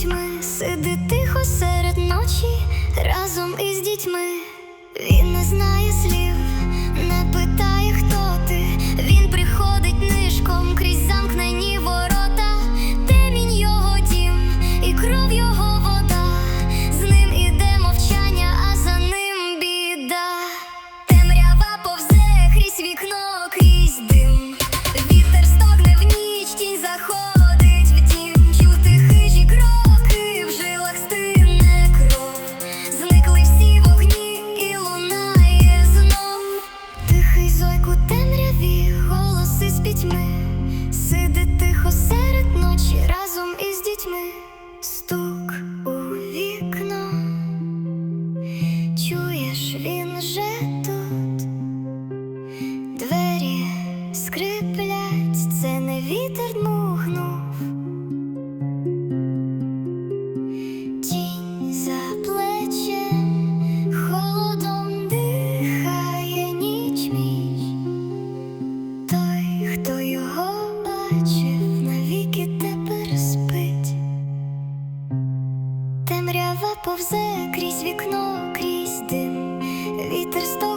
дітьми, сиди тихо серед ночі, разом із дітьми, він не знає слів. дітьми, сиди тихо серед ночі разом із дітьми, стук у вікно, чуєш, він же тут, двері скриплять, це не вітер дмухнув. Дерева повзе крізь вікно, крізь дим, вітер сто.